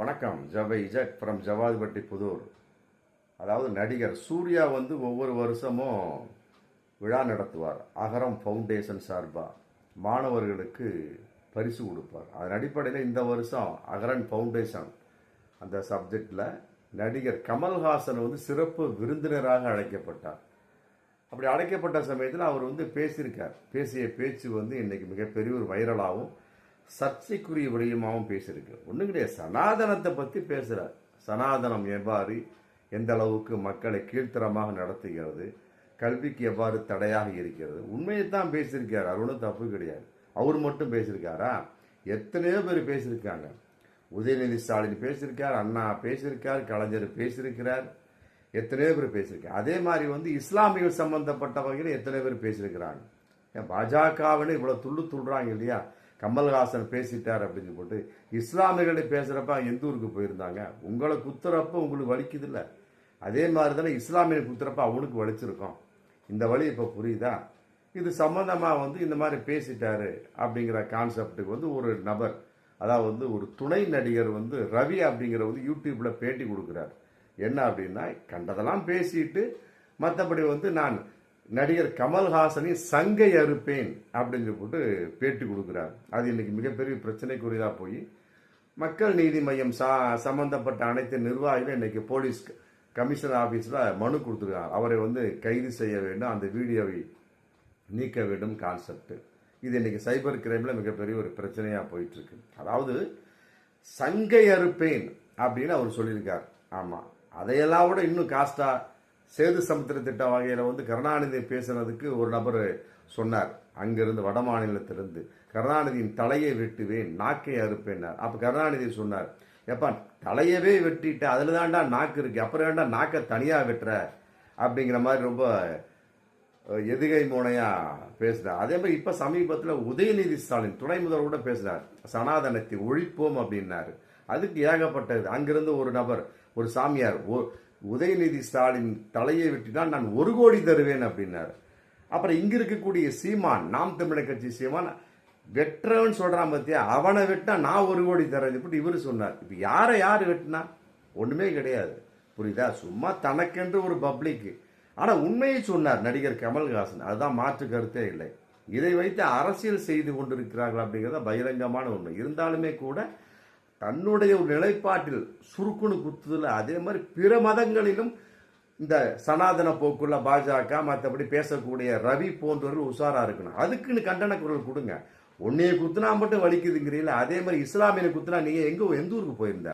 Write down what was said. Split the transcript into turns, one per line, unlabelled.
வணக்கம். ஜவை இஜட் ஃப்ரம் ஜவாதிபட்டி புதூர். அதாவது நடிகர் சூர்யா வந்து ஒவ்வொரு வருஷமும் விழா நடத்துவார். அகரம் ஃபவுண்டேஷன் சார்பாக மாணவர்களுக்கு பரிசு கொடுப்பார். அதன் அடிப்படையில் இந்த வருஷம் அகரன் ஃபவுண்டேஷன் அந்த சப்ஜெக்டில் நடிகர் கமல்ஹாசன் வந்து சிறப்பு விருந்தினராக அழைக்கப்பட்டார். அப்படி அழைக்கப்பட்ட சமயத்தில் அவர் வந்து பேசியிருக்கார். பேசிய பேச்சு வந்து இன்றைக்கி மிகப்பெரிய ஒரு வைரலாகவும் சர்ச்சைக்குரிய விடயமாகவும் பேசியிருக்கு. ஒன்றும் கிடையாது. சனாதனத்தை பற்றி பேசுகிறார் சனாதனம் எவ்வாறு எந்த அளவுக்கு மக்களை கீழ்த்தரமாக நடத்துகிறது கல்விக்கு எவ்வாறு தடையாக இருக்கிறது உண்மையை தான் பேசியிருக்கார். அது ஒன்றும் தப்பு கிடையாது. அவர் மட்டும் பேசியிருக்காரா? எத்தனையோ பேர் பேசியிருக்காங்க. உதயநிதி ஸ்டாலின் பேசியிருக்கார் அண்ணா பேசியிருக்கார் கலைஞர் பேசியிருக்கிறார். எத்தனையோ பேர் பேசியிருக்காங்க. அதே மாதிரி வந்து இஸ்லாமியர்கள் சம்பந்தப்பட்ட வகையில் எத்தனை பேர் பேசியிருக்கிறாங்க. ஏன் பாஜகவின்னு இவ்வளோ துள்ளு துள்ளுறாங்க இல்லையா? கமல்ஹாசன் பேசிட்டார் அப்படின்னு போட்டு இஸ்லாமியர்களை பேசுகிறப்ப எந்த ஊருக்கு போயிருந்தாங்க? உங்களை குத்துறப்ப உங்களுக்கு வலிக்குது இல்லை அதே மாதிரி தானே இஸ்லாமியர் குத்துறப்ப அவனுக்கு வலிச்சிருக்கோம். இந்த வழி இப்போ புரியுதா? இது சம்மந்தமாக வந்து இந்த மாதிரி பேசிட்டாரு அப்படிங்கிற கான்செப்டுக்கு வந்து ஒரு நபர் அதாவது வந்து ஒரு துணை நடிகர் வந்து ரவி அப்படிங்கிற வந்து யூடியூப்பில் பேட்டி கொடுக்குறார். என்ன அப்படின்னா கண்டதெல்லாம் பேசிட்டு மற்றபடி வந்து நான் நடிகர் கமல்ஹாசனின் சங்கை அறுப்பேன் அப்படின்னு போட்டு பேட்டி கொடுக்குறார். அது இன்னைக்கு மிகப்பெரிய பிரச்சனைக்குரியதாக போய் மக்கள் நீதி மையம் சா சம்பந்தப்பட்ட அனைத்து நிர்வாகிகளும் இன்னைக்கு போலீஸ் கமிஷனர் ஆஃபீஸில் மனு கொடுத்துருக்காங்க. அவரை வந்து கைது செய்ய வேண்டும் அந்த வீடியோவை நீக்க வேண்டும் கான்செப்ட் இது இன்னைக்கு சைபர் கிரைமில் மிகப்பெரிய ஒரு பிரச்சனையாக போயிட்டுருக்கு. அதாவது சங்கை அறுப்பேன் அப்படின்னு அவர் சொல்லியிருக்கார். ஆமாம் அதையெல்லாம் விட இன்னும் காஸ்ட்டாக சேது சமுத்திர திட்ட வகையில் வந்து கருணாநிதி பேசுனதுக்கு ஒரு நபர் சொன்னார். அங்கிருந்து வட மாநிலத்திலிருந்து கருணாநிதியின் தலையை வெட்டுவேன் நாக்கை அறுப்பேன்னார். அப்போ கருணாநிதி சொன்னார் எப்பா தலையவே வெட்டிட்டு அதில் தான்டா நாக்கு இருக்கு. அப்புறம் வேண்டா நாக்கை தனியாக வெட்டுற? அப்படிங்கிற மாதிரி ரொம்ப எதுகை மூனையாக பேசினார் அதே மாதிரி இப்போ சமீபத்தில் உதயநிதி ஸ்டாலின் துணை முதல்வர் கூட பேசினார் சனாதனத்தை ஒழிப்போம் அப்படின்னாரு. அதுக்கு ஏகப்பட்டது. அங்கிருந்து ஒரு நபர் ஒரு சாமியார் ஒ- உதயநிதி ஸ்டாலின் தலையை வெட்டினால் நான் ஒரு கோடி தருவேன் அப்படின்னாரு. அப்புறம் இங்கே இருக்கக்கூடிய சீமான் நாம் தமிழர் கட்சி சீமான் வெட்டுறவன் சொல்கிறான் பார்த்தியா அவனை வெட்டினா நான் ஒரு கோடி தரேன் இப்படி இவர் சொன்னார். இப்போ யாரை யார் வெட்டினா? ஒன்றுமே கிடையாது. புரியுதா? சும்மா தனக்கென்று ஒரு பப்ளிக்கு ஆனால் உண்மையை சொன்னார் நடிகர் கமல்ஹாசன். அதுதான் மாற்று கருத்தே இல்லை. இதை வைத்து அரசியல் செய்து கொண்டிருக்கிறார்கள் அப்படிங்கிறத பகிரங்கமான உண்மை. இருந்தாலுமே கூட தன்னுடைய ஒரு நிலைப்பாட்டில் சுருக்குன்னு குத்துதல அதே மாதிரி பிற மதங்களிலும் இந்த சனாதன போக்குள்ள பாஜக மற்றபடி பேசக்கூடிய ரவி போன்றவர்கள் உஷாராக இருக்கணும். அதுக்குன்னு கண்டன குரல் கொடுங்க. உன்னைய குத்துனா மட்டும் வலிக்குதுங்கிறீங்களா அதே மாதிரி இஸ்லாமியனை குத்துனா நீங்கள் எங்கே எந்த ஊருக்கு போயிருந்த?